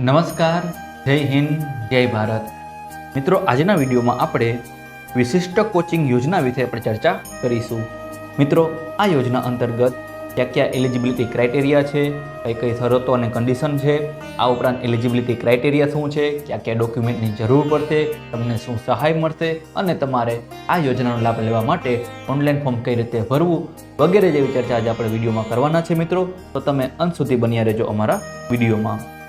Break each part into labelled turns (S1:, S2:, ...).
S1: નમસ્કાર, જય હિન્દ, જય ભારત. મિત્રો, આજના વિડીયોમાં આપણે વિશિષ્ટ કોચિંગ યોજના વિશે આપણે ચર્ચા કરીશું. મિત્રો, આ યોજના અંતર્ગત ક્યાં ક્યાં એલિજિબિલિટી ક્રાઇટેરિયા છે, કઈ કઈ શરતો અને કન્ડિશન છે, આ ઉપરાંત એલિજિબિલિટી ક્રાઇટેરિયા શું છે, ક્યાં ક્યાં ડોક્યુમેન્ટની જરૂર પડશે, તમને શું સહાય મળશે અને તમારે આ યોજનાનો લાભ લેવા માટે ઓનલાઈન ફોર્મ કઈ રીતે ભરવું વગેરે જેવી ચર્ચા આજે આપણે વિડીયોમાં કરવાના છે, મિત્રો. તો તમે અંત સુધી બન્યા રહેજો અમારા વિડીયોમાં.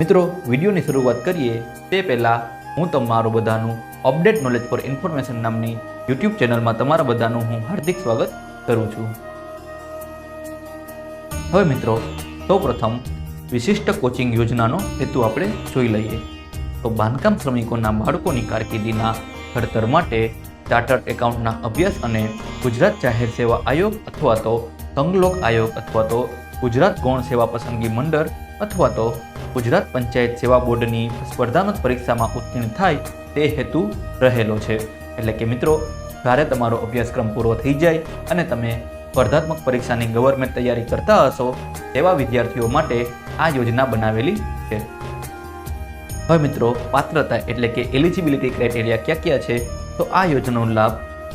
S1: મિત્રો, વિડીયોની શરૂઆત કરીએ તે પહેલાં હું તમારું બધાનું અપડેટ નોલેજ ફોર ઇન્ફોર્મેશન નામની યુટ્યુબ ચેનલમાં તમારા બધાનું હું હાર્દિક સ્વાગત કરું છું. હવે મિત્રો સૌપ્રથમ વિશિષ્ટ કોચિંગ યોજનાનો હેતુ આપણે જોઈ લઈએ. તો બાંધકામ શ્રમિકોના બાળકોની કારકિર્દીના ઘડતર માટે ચાર્ટર્ડ એકાઉન્ટના અભ્યાસ અને ગુજરાત જાહેર સેવા આયોગ અથવા તો સંઘલોક આયોગ અથવા તો ગુજરાત ગૌણ સેવા પસંદગી મંડળ અથવા તો ગુજરાત પંચાયત સેવા બોર્ડની સ્પર્ધાત્મક પરીક્ષામાં ઉત્તીર્ણ થાય તે હેતુ રહેલો છે. એટલે કે મિત્રો, જ્યારે તમારો અભ્યાસક્રમ પૂરો થઈ જાય અને તમે સ્પર્ધાત્મક પરીક્ષાની ગવર્મેન્ટ તૈયારી કરતા હશો, તેવા વિદ્યાર્થીઓ માટે આ યોજના બનાવેલી છે. હવે મિત્રો, પાત્રતા એટલે કે એલિજિબિલિટી ક્રાઇટેરિયા ક્યાં ક્યાં છે? તો આ યોજનાનો લાભ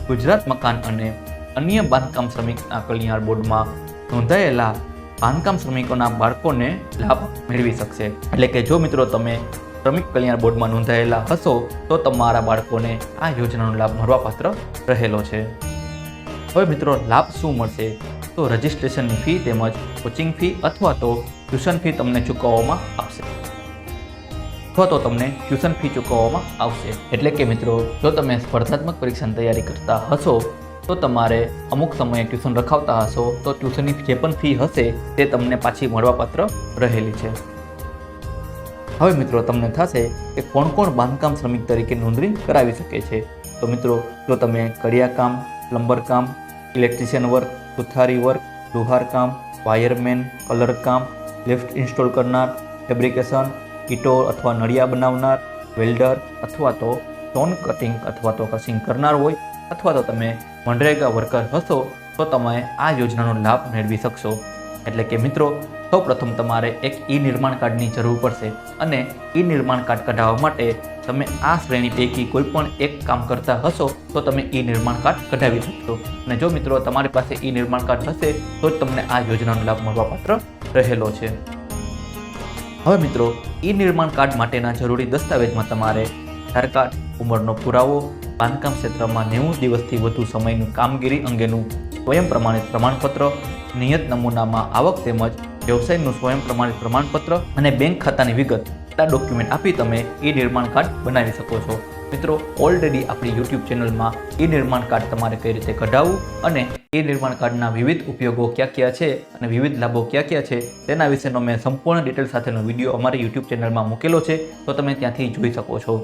S1: ગુજરાત મકાન અને અન્ય બાંધકામ શ્રમિકના કલ્યાણ બોર્ડમાં નોંધાયેલા બાંધકામ શ્રમિકોના બાળકોને લાભ મેળવી શકશે. એટલે કે જો મિત્રો તમે શ્રમિક કલ્યાણ બોર્ડમાં નોંધાયેલા હશો, તો તમારા બાળકોને આ યોજનાનો લાભ મળવાપાત્ર રહેલો છે. હવે મિત્રો, લાભ શું મળશે? તો રજિસ્ટ્રેશનની ફી તેમજ કોચિંગ ફી અથવા તો ટ્યુશન ફી તમને ચૂકવવામાં આવશે. અથવા તો તમને ટ્યુશન ફી ચૂકવવામાં આવશે. એટલે કે મિત્રો, જો તમે સ્પર્ધાત્મક પરીક્ષાની તૈયારી કરતા હશો તો તમારે અમુક સમયે ટ્યુશન રખાવતા હશો તો ટ્યુશનની જે પણ ફી હશે તે તમને પાછી મળવાપાત્ર રહેલી છે. હવે મિત્રો, તમને થશે કે કોણ કોણ બાંધકામ શ્રમિક તરીકે નોંધણી કરાવી શકે છે. તો મિત્રો, જો તમે કડિયાકામ, પ્લમ્બરકામ, ઇલેક્ટ્રિશિયન વર્ક, સુથારી વર્ક લુહાર કામ વાયરમેન, કલરકામ, લિફ્ટ ઇન્સ્ટોલ કરનાર, ફેબ્રિકેશન, કીટો અથવા નળિયા બનાવનાર, વેલ્ડર અથવા તો સ્ટોન કટિંગ અથવા તો કસિંગ કરનાર હોય અથવા તો તમે મનરેગા વર્કર હશો, તો તમે આ યોજનાનો લાભ મેળવી શકશો. એટલે કે મિત્રો, સૌપ્રથમ તમારે એક ઈ નિર્માણ કાર્ડની જરૂર પડશે અને ઈ નિર્માણ કાર્ડ કઢાવવા માટે તમે આ શ્રેણી પૈકી કોઈ પણ એક કામ કરતા હશો, તો તમે ઈ નિર્માણ કાર્ડ કઢાવી શકશો. અને જો મિત્રો તમારી પાસે ઈ નિર્માણ કાર્ડ હશે, તો જ તમને આ યોજનાનો લાભ મળવાપાત્ર રહેલો છે. હવે મિત્રો ઈ નિર્માણ કાર્ડ માટેના જરૂરી દસ્તાવેજમાં તમારે આધાર કાર્ડ, ઉંમરનો પુરાવો બાંધકામ ક્ષેત્રમાં નેવું દિવસથી વધુ સમયનું કામગીરી અંગેનું સ્વયં પ્રમાણિત પ્રમાણપત્ર, નિયત નમૂનામાં આવક તેમજ વ્યવસાયનું સ્વયં પ્રમાણિત પ્રમાણપત્ર અને બેંક ખાતાની વિગત, આ ડોક્યુમેન્ટ આપી તમે ઈ નિર્માણ કાર્ડ બનાવી શકો છો. મિત્રો ઓલરેડી આપણી યુટ્યુબ ચેનલમાં ઈ નિર્માણ કાર્ડ તમારે કઈ રીતે કઢાવવું અને ઈ નિર્માણ કાર્ડના વિવિધ ઉપયોગો ક્યાં ક્યાં છે અને વિવિધ લાભો ક્યાં ક્યાં છે, તેના વિશેનો મેં સંપૂર્ણ ડિટેલ સાથેનો વીડિયો અમારી યુટ્યુબ ચેનલમાં મૂકેલો છે, તો તમે ત્યાંથી જોઈ શકો છો.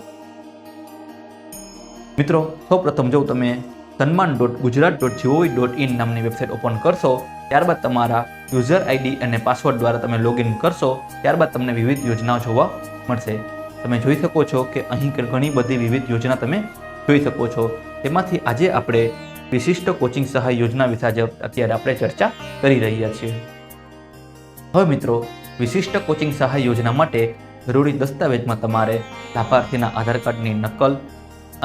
S1: મિત્રો, સૌપ્રથમ જો તમે Sanman dot Gujarat dot GOV dot in નામની વેબસાઇટ ઓપન કરશો, ત્યારબાદ તમારા યુઝર આઈડી અને પાસવર્ડ દ્વારા તમે લોગિન કરશો, ત્યારબાદ તમને વિવિધ યોજનાઓ જોવા મળશે. તમે જોઈ શકો છો કે અહીં ઘણી બધી વિવિધ યોજના તમે જોઈ શકો છો. તેમાંથી આજે આપણે વિશિષ્ટ કોચિંગ સહાય યોજના વિશે અત્યારે આપણે ચર્ચા કરી રહ્યા છીએ. હવે મિત્રો, વિશિષ્ટ કોચિંગ સહાય યોજના માટે જરૂરી દસ્તાવેજમાં તમારે લાભાર્થીના આધાર કાર્ડની નકલ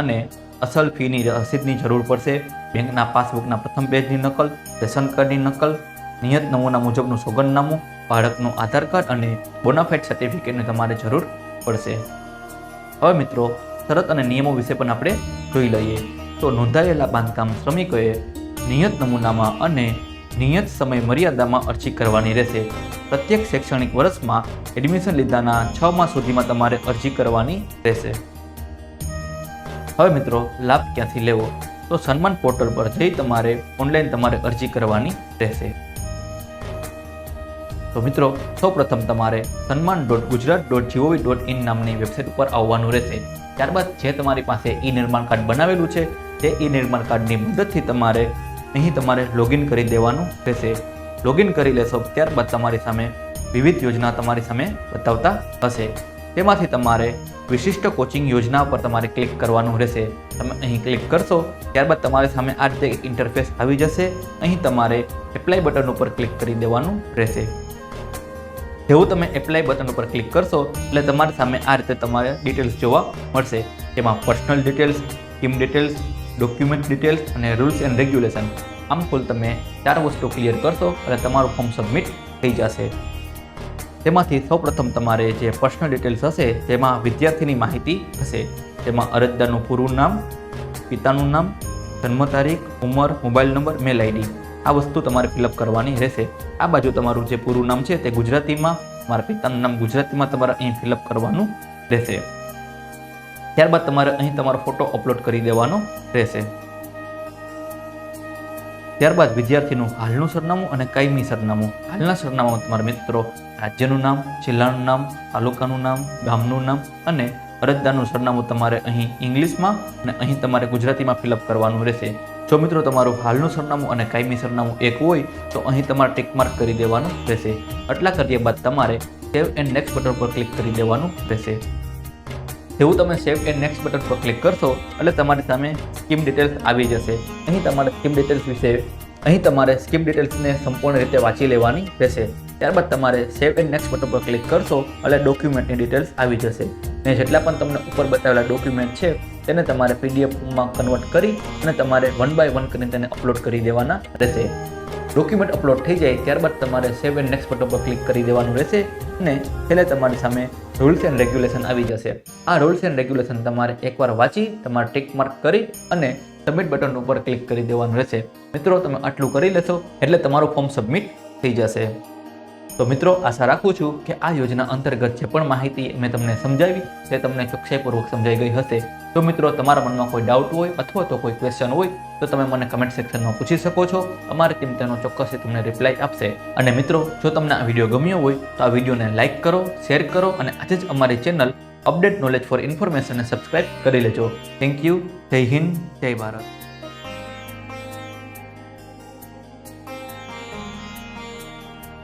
S1: અને અસલ ફીની રસીદની જરૂર પડશે. બેંકના પાસબુકના પ્રથમ પેજની નકલ, રેશન કાર્ડની નકલ, નિયત નમૂના મુજબનું સોગંદનામું, બાળકનું આધાર કાર્ડ અને બોનાફાઇડ સર્ટિફિકેટની તમારે જરૂર પડશે. હવે મિત્રો, શરત અને નિયમો વિશે પણ આપણે જોઈ લઈએ. તો નોંધાયેલા બાંધકામ શ્રમિકોએ નિયત નમૂનામાં અને નિયત સમય મર્યાદામાં અરજી કરવાની રહેશે. પ્રત્યેક શૈક્ષણિક વર્ષમાં એડમિશન લીધાના છ માસ સુધીમાં તમારે અરજી કરવાની રહેશે. હવે મિત્રો, લાભ ક્યાંથી લેવો? તો સન્માન પોર્ટલ પર જઈ તમારે ઓનલાઈન તમારે અરજી કરવાની રહેશે. તો મિત્રો, સૌપ્રથમ તમારે Sanman dot Gujarat dot GOV dot in નામની વેબસાઇટ ઉપર આવવાનું રહેશે. ત્યારબાદ જે તમારી પાસે ઈ નિર્માણ કાર્ડ બનાવેલું છે, તે ઈ નિર્માણ કાર્ડની મદદથી તમારે અહીં તમારે લોગિન કરી દેવાનું રહેશે. લોગિન કરી લેશો, ત્યારબાદ તમારી સામે વિવિધ યોજના તમારી સામે બતાવતા હશે. તેમાંથી તમારે વિશિષ્ટ કોચિંગ યોજના પર તમારે ક્લિક કરવાનું રહેશે. તમે અહીં ક્લિક કરશો, ત્યારબાદ તમારી સામે આ રીતે એક ઇન્ટરફેસ આવી જશે. અહીં તમારે એપ્લાય બટન ઉપર ક્લિક કરી દેવાનું રહેશે. જેવું તમે એપ્લાય બટન ઉપર ક્લિક કરશો, એટલે તમારી સામે આ રીતે તમારે ડિટેલ્સ જોવા મળશે. જેમાં personal details scheme details document details અને રૂલ્સ એન્ડ રેગ્યુલેશન આમ કુલ તમે ચાર વસ્તુ ક્લિયર કરશો એટલે તમારું ફોર્મ સબમિટ થઈ જશે. તેમાંથી સૌપ્રથમ તમારે જે પર્સનલ ડિટેલ્સ હશે, તેમાં વિદ્યાર્થીની માહિતી હશે. તેમાં અરજદારનું પૂરું નામ, પિતાનું નામ, જન્મ તારીખ, ઉંમર, મોબાઈલ નંબર મેલ આઈડી આ વસ્તુ તમારે ફિલઅપ કરવાની રહેશે. આ બાજુ તમારું જે પૂરું નામ છે તે ગુજરાતીમાં, મારા પિતાનું નામ ગુજરાતીમાં તમારે અહીં ફિલઅપ કરવાનું રહેશે. ત્યારબાદ તમારે અહીં તમારો ફોટો અપલોડ કરી દેવાનો રહેશે. ત્યારબાદ વિદ્યાર્થીનું હાલનું સરનામું અને કાયમી સરનામું. હાલના સરનામામાં તમારા મિત્રો રાજ્યનું નામ, જિલ્લાનું નામ, તાલુકાનું નામ, ગામનું નામ અને અરજદારનું સરનામું તમારે અહીં ઇંગ્લિશમાં અને અહીં તમારે ગુજરાતીમાં ફિલઅપ કરવાનું રહેશે. જો મિત્રો તમારું હાલનું સરનામું અને કાયમી સરનામું એક હોય, તો અહીં તમારે ટિક માર્ક કરી દેવાનું રહેશે. આટલા કર્યા બાદ તમારે સેવ એન્ડ નેક્સ્ટ બટન પર ક્લિક કરી દેવાનું રહેશે. જેવું તમે સેવ એન્ડ નેક્સ્ટ બટન પર ક્લિક કરશો, એટલે તમારી સામે સ્કીમ ડિટેલ્સ આવી જશે. અહીં તમારે સ્કીમ ડિટેલ્સ વિશે, અહીં તમારે સ્કીમ ડિટેલ્સને સંપૂર્ણ રીતે વાંચી લેવાની રહેશે. ત્યારબાદ તમારે સેવ એન્ડ નેક્સ્ટ બટન પર ક્લિક કરશો, એટલે ડોક્યુમેન્ટની ડિટેલ્સ આવી જશે. ને જેટલા પણ તમને ઉપર બતાવેલા ડોક્યુમેન્ટ છે, તેને તમારે પીડીએફમાં કન્વર્ટ કરી અને તમારે વન બાય વન કરીને તેને અપલોડ કરી દેવાના રહેશે. ડોક્યુમેન્ટ અપલોડ થઈ જાય, ત્યારબાદ તમારે સેવ એન્ડ નેક્સ્ટ બટન પર ક્લિક કરી દેવાનું રહેશે અને છેલ્લે તમારી સામે રૂલ્સ એન્ડ રેગ્યુલેશન આવી જશે. આ રૂલ્સ એન્ડ રેગ્યુલેશન તમારે એકવાર વાંચી, તમારે ટેક માર્ક કરી અને સબમિટ બટન ઉપર ક્લિક કરી દેવાનું રહેશે. મિત્રો, તમે આટલું કરી લેશો, એટલે તમારું ફોર્મ સબમિટ થઈ જશે. તો મિત્રો, આશા રાખું છું કે આ યોજના અંતર્ગત જે પણ માહિતી મેં તમને સમજાવી, તે તમને ચોકસાઈપૂર્વક સમજાઈ ગઈ હશે. તો મિત્રો, તમારા મનમાં કોઈ ડાઉટ હોય અથવા તો કોઈ ક્વેશ્ચન હોય, તો તમે મને કમેન્ટ સેક્શનમાં પૂછી શકો છો. અમારી ટીમ તેનો ચોક્કસથી તમને રિપ્લાય આપશે. અને મિત્રો, જો તમને આ વીડિયો ગમ્યો હોય, તો આ વિડીયોને લાઇક કરો શેર કરો અને આજે જ અમારી ચેનલ અપડેટ નોલેજ ફોર ઇન્ફોર્મેશનને સબસ્ક્રાઇબ કરી લેજો. થેન્ક યુ જય હિન્દ, જય ભારત.